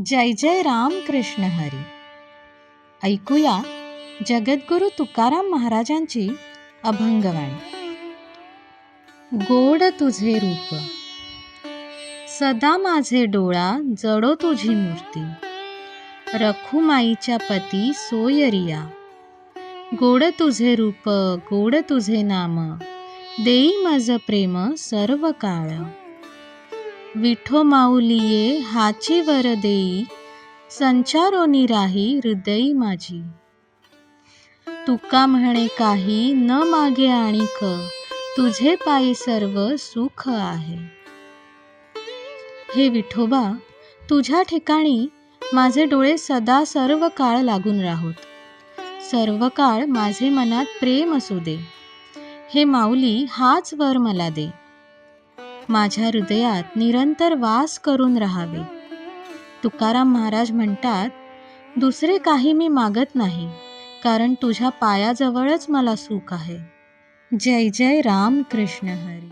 जय जय राम कृष्ण हरी. ऐकूया जगद्गुरु तुकाराम महाराजांची अभंगवाणी गोड तुझे रूप. सदा माझे डोळा जडो तुझी मूर्ती. रखुमाईच्या पती सोयरिया गोड तुझे रूप गोड तुझे नाम. देई माझ प्रेम सर्व काळ. विठो माऊलिये हाची वर देई संचारोनी राही हृदयी माझी. तुका म्हणे काही न मागे आणिक तुझे पायी सर्व सुख आहे. हे विठोबा तुझ्या ठिकाणी माझे डोळे सदा सर्व काळ लागून राहोत. सर्व काळ माझे मनात प्रेम असू दे. हे माऊली हाच वर मला दे. माझ्या हृदयात निरंतर वास करून राहावे. तुकाराम महाराज म्हणतात दुसरे काही मी मागत नाही कारण तुझ्या पायाजवळच मला सुख आहे. जय जय राम कृष्ण हरी.